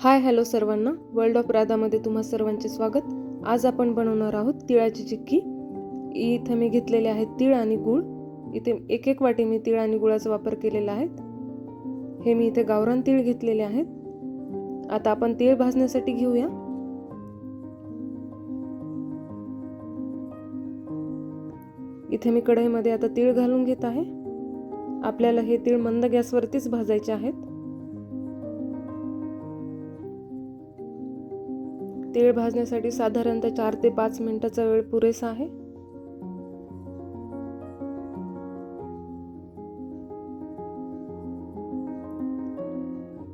हाय hello सर्वांना. World of राधामध्ये तुम्हा सर्वांचे स्वागत. आज आपण बनवणार आहोत तिळाची चिक्की. इथे मी घेतलेले आहेत तीळ आणि गूळ. इथे एक एक वाटी मी तीळ आणि गुळाचा वापर केलेला आहे. हे मी इथे गावरान तीळ घेतलेले आहेत. आता आपण तीळ भाजण्यासाठी घेऊया. इथे मी कढईमध्ये आता तीळ घालून घेत आहे. आपल्याला हे तीळ मंद गॅसवरतीच भाजायचे आहेत. तीळ भाजण्यासाठी साधारणतः चार ते पाच मिनिटाचा वेळ पुरेसा आहे.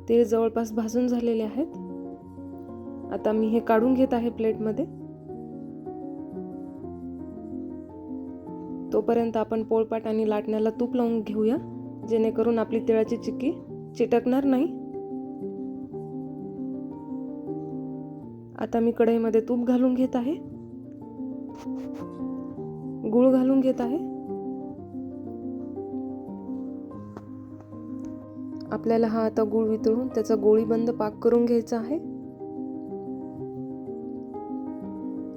तीळ जवळपास भाजून झालेले आहेत. आता मी हे काढून घेत आहे प्लेटमध्ये. तोपर्यंत आपण पोळपाट आणि लाटण्याला तूप लावून घेऊया जेणेकरून आपली तिळाची चिक्की चिटकणार नाही. आता मी कढईमध्ये तूप घालून घेत आहे. गूळ घालून घेत आहे. आपल्याला हा आता गूळ वितळून त्याचा गोळीबंद पाक करून घ्यायचा आहे.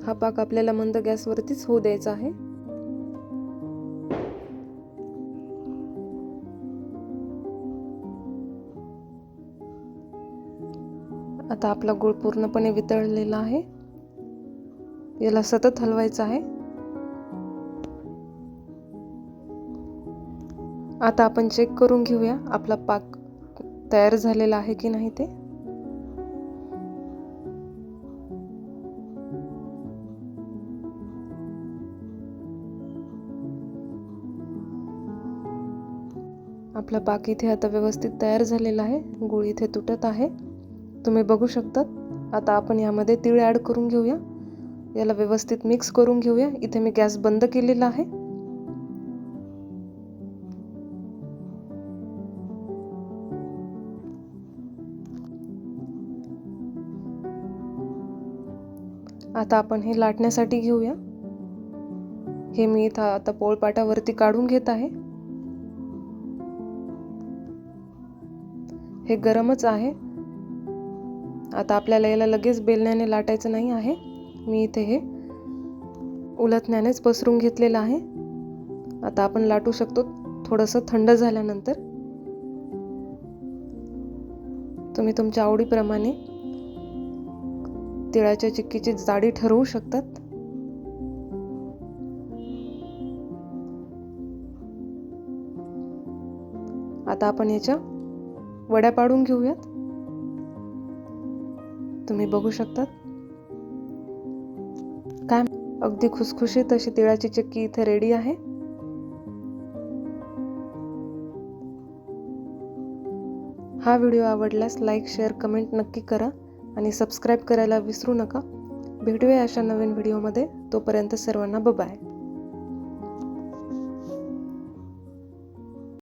हा पाक आपल्याला मंद गॅसवरतीच होऊ द्यायचा आहे. आता आपला गूळ पूर्णपणे वितळलेला आहे. याला सतत हलवायचं आहे. आता आपण चेक करून घेऊया आपला पाक तयार झालेला आहे की नाही ते. आपला पाक इथे आता व्यवस्थित तयार झालेला आहे. गुळ इथे तुटत आहे. तुम्ही बघू शकतात. आता आपण यामध्ये तीळ ॲड करून घेऊया. याला व्यवस्थित मिक्स करून घेऊया. इथे मी गॅस बंद केलेला आहे. आता आपण हे लाटण्यासाठी घेऊया. हे मी इथं आता पोळपाटावरती काढून घेत आहे. हे गरमच आहे. आता आपल्याला याला लगेच बेलण्याने लाटायचं नाही आहे. मी इथे हे उलथण्यानेच पसरून घेतलेलं आहे. आता आपण लाटू शकतो थोडंसं थंड झाल्यानंतर. तुम्ही तुमच्या आवडीप्रमाणे तिळाच्या चिक्कीची जाडी ठरवू शकतात. आता आपण याच्या वड्या पाडून घेऊयात. तुम्ही बघू शकतात. काय? अगदी खुसखुशीत अशी तिळाची चक्की इथे रेडी आहे. हा व्हिडिओ आवडल्यास लाईक शेअर कमेंट नक्की करा आणि सबस्क्राईब करायला विसरू नका. भेटूया अशा नवीन व्हिडिओमध्ये तोपर्यंत सर्वांना बाय